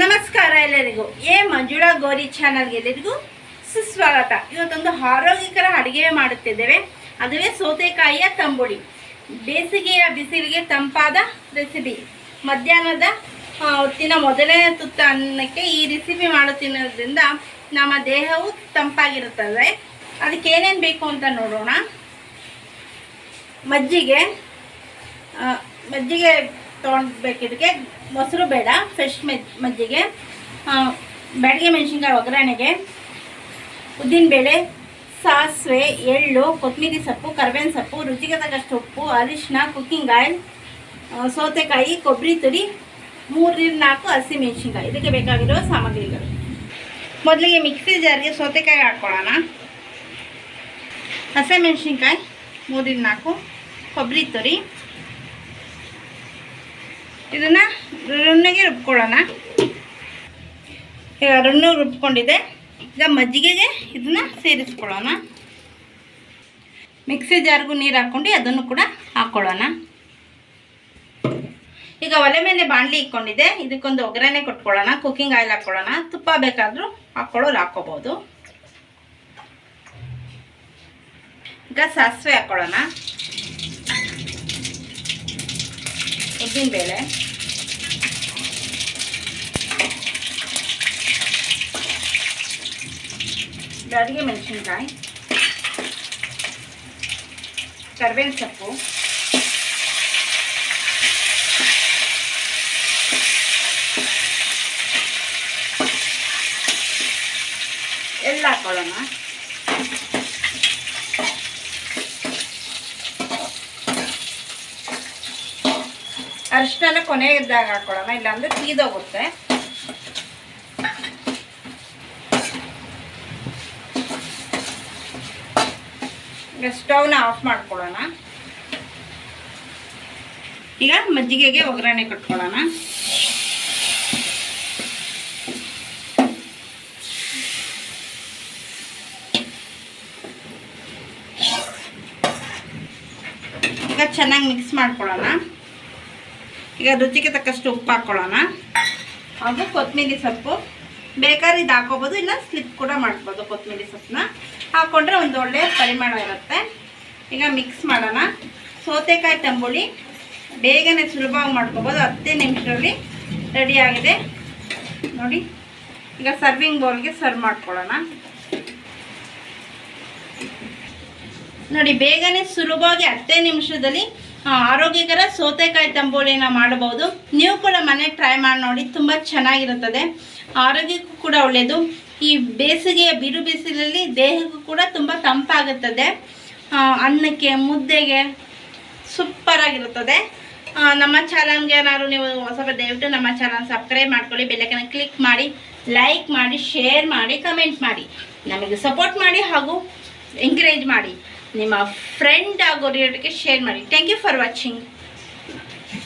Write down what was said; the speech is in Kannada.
ನಮಸ್ಕಾರ ಎಲ್ಲರಿಗೂ. ಎ ಮಂಜುಳಾ ಗೌರಿ ಚಾನಲ್ಗೆ ಎಲ್ಲರಿಗೂ ಸುಸ್ವಾಗತ. ಇವತ್ತೊಂದು ಆರೋಗ್ಯಕರ ಅಡುಗೆ ಮಾಡುತ್ತಿದ್ದೇವೆ. ಅದುವೇ ಸೌತೆಕಾಯಿಯ ತಂಬುಳಿ ಬೇಸಿಗೆಯ ಬಿಸಿಲಿಗೆ ತಂಪಾದ ರೆಸಿಪಿ. ಮಧ್ಯಾಹ್ನದ ಹೊತ್ತಿನ ಮೊದಲನೇ ತುತ್ತ ಅನ್ನಕ್ಕೆ ಈ ರೆಸಿಪಿ ಮಾಡು ತಿನ್ನೋದ್ರಿಂದ ನಮ್ಮ ದೇಹವು ತಂಪಾಗಿರುತ್ತದೆ. ಅದಕ್ಕೆ ಏನೇನು ಬೇಕು ಅಂತ ನೋಡೋಣ. ಮಜ್ಜಿಗೆ ಮಜ್ಜಿಗೆ ತೊಗೊಳ್ಬೇಕು ಇದಕ್ಕೆ ಮೊಸರು ಬೇಡ ಫ್ರೆಶ್ ಮೆಜ್ ಮಜ್ಜಿಗೆ ಬ್ಯಾಡಿಗೆ ಮೆಣಸಿನ್ಕಾಯಿ ಒಗ್ಗರಣೆಗೆ, ಉದ್ದಿನಬೇಳೆ, ಸಾಸಿವೆ, ಎಳ್ಳು ಕೊತ್ತಂಬರಿ ಸೊಪ್ಪು, ಕರ್ಬೇವಿನ ಸೊಪ್ಪು, ರುಚಿಗೆ ತಕ್ಕಷ್ಟು ಉಪ್ಪು ಅರಿಶಿನ ಕುಕ್ಕಿಂಗ್ ಆಯಿಲ್ ಸೌತೆಕಾಯಿ, ಕೊಬ್ಬರಿ ತುರಿ, ಮೂರರಿಂದ ನಾಲ್ಕು ಹಸಿ ಮೆಣಸಿನ್ಕಾಯಿ. ಇದಕ್ಕೆ ಬೇಕಾಗಿರೋ ಸಾಮಗ್ರಿಗಳು. ಮೊದಲಿಗೆ ಮಿಕ್ಸಿ ಜಾರಿಗೆ ಸೌತೆಕಾಯಿ ಹಾಕ್ಕೊಳ್ಳೋಣ. ಹಸಿಮೆಣಸಿನ್ಕಾಯಿ ಮೂರಿಂದ ನಾಲ್ಕು. ಕೊಬ್ಬರಿ ತುರಿ ಇದನ್ನು ರುಣ್ಣಗೆ ರುಬ್ಕೊಳ್ಳೋಣ. ಈಗ ರುಣ್ಣು ರುಬ್ಕೊಂಡಿದೆ. ಈಗ ಮಜ್ಜಿಗೆಗೆ ಇದನ್ನು ಸೇರಿಸ್ಕೊಳ್ಳೋಣ. ಮಿಕ್ಸಿ ಜಾರ್ಗೂ ನೀರು ಹಾಕ್ಕೊಂಡು ಅದನ್ನು ಕೂಡ ಹಾಕ್ಕೊಳ್ಳೋಣ ಈಗ ಒಲೆ ಮೇಲೆ ಬಾಣಲಿ ಇಕ್ಕೊಂಡಿದೆ. ಇದಕ್ಕೊಂದು ಒಗ್ಗರಣೆ ಕೊಟ್ಕೊಳ್ಳೋಣ. ಕುಕ್ಕಿಂಗ್ ಆಯಿಲ್ ಹಾಕ್ಕೊಳ್ಳೋಣ. ತುಪ್ಪ ಬೇಕಾದರೂ ಹಾಕ್ಕೊಳ್ಳೋರು ಹಾಕ್ಕೋಬೋದು. ಈಗ ಸಾಸಿವೆ ಹಾಕ್ಕೊಳ್ಳೋಣ. ಉದ್ದಿನಬೇಳೆ ಬ್ಯಾಡಿಗೆ ಮೆಣಸಿನ್ಕಾಯಿ ಕರ್ಬೇವಿನ ಸೊಪ್ಪು ಎಲ್ಲ ಹಾಕೊಳ್ಳೋಣ ಅರಿಶಿನ ಇದ್ದಾಗ ಹಾಕೊಳ್ಳೋಣ, ಇಲ್ಲಾಂದ್ರೆ ತೀದೋಗುತ್ತೆ ಈಗ ಸ್ಟವ್ನ ಆಫ್ ಮಾಡ್ಕೊಳ್ಳೋಣ. ಈಗ ಮಜ್ಜಿಗೆಗೆ ಒಗ್ಗರಣೆ ಕಟ್ಕೊಳ್ಳೋಣ. ಈಗ ಚೆನ್ನಾಗಿ ಮಿಕ್ಸ್ ಮಾಡ್ಕೊಳ್ಳೋಣ. ಈಗ ರುಚಿಗೆ ತಕ್ಕಷ್ಟು ಉಪ್ಪು ಹಾಕ್ಕೊಳ್ಳೋಣ ಹಾಗೂ ಕೊತ್ತಂಬರಿ ಸೊಪ್ಪು. ಬೇಕಾದ್ರೆ ಇದು ಹಾಕೋಬೋದು, ಇಲ್ಲ ಸ್ಲಿಪ್ ಕೂಡ ಮಾಡ್ಬೋದು ಕೊತ್ತಂಬರಿ ಸೊಪ್ಪನ್ನ. ಹಾಕ್ಕೊಂಡ್ರೆ ಒಂದು ಒಳ್ಳೆಯ ಪರಿಮಳ ಇರುತ್ತೆ. ಈಗ ಮಿಕ್ಸ್ ಮಾಡೋಣ. ಸೌತೆಕಾಯಿ ತಂಬುಳಿ ಬೇಗನೆ ಸುಲಭವಾಗಿ ಮಾಡ್ಕೋಬೋದು. ಹತ್ತೇ ನಿಮಿಷದಲ್ಲಿ ರೆಡಿಯಾಗಿದೆ ನೋಡಿ, ಈಗ ಸರ್ವಿಂಗ್ ಬೌಲ್ಗೆ ಸರ್ವ್ ಮಾಡ್ಕೊಳ್ಳೋಣ. ನೋಡಿ, ಬೇಗನೆ ಸುಲಭವಾಗಿ ಹತ್ತೇ ನಿಮಿಷದಲ್ಲಿ ಆರೋಗ್ಯಕರ ಸೌತೆಕಾಯಿ ತಂಬೋಳಿನ ಮಾಡಬಹುದು. ನೀವು ಕೂಡ ಮನೆ ಟ್ರೈ ಮಾಡಿ ನೋಡಿ ತುಂಬ ಚೆನ್ನಾಗಿರುತ್ತದೆ. ಆರೋಗ್ಯಕ್ಕೂ ಕೂಡ ಒಳ್ಳೆಯದು ಈ ಬೇಸಿಗೆಯ ಬಿರು ಬಿಸಿಲಲ್ಲಿ ದೇಹಕ್ಕೂ ಕೂಡ ತುಂಬ ತಂಪಾಗುತ್ತದೆ. ಅನ್ನಕ್ಕೆ ಮುದ್ದೆಗೆ ಸೂಪರ್ ಆಗಿರುತ್ತದೆ. ಆ, ನಮ್ಮ ಚಾನಲ್ಗೆ ಏನಾದ್ರು ನೀವು ಹೊಸ ದಯವಿಟ್ಟು ನಮ್ಮ ಚಾನಲ್ ಸಬ್ಸ್ಕ್ರೈಬ್ ಮಾಡ್ಕೊಳ್ಳಿ ಬೆಲ್ಲಕ್ಕನ್ನು ಕ್ಲಿಕ್ ಮಾಡಿ ಲೈಕ್ ಮಾಡಿ ಶೇರ್ ಮಾಡಿ ಕಮೆಂಟ್ ಮಾಡಿ. ನಮಗೆ ಸಪೋರ್ಟ್ ಮಾಡಿ ಹಾಗೂ ಎಂಕರೇಜ್ ಮಾಡಿ. ನಿಮ್ಮ ಫ್ರೆಂಡ್ ಆಗೋರಿಗೆ ಶೇರ್ ಮಾಡಿ ಥ್ಯಾಂಕ್ ಯು ಫಾರ್ ವಾಚಿಂಗ್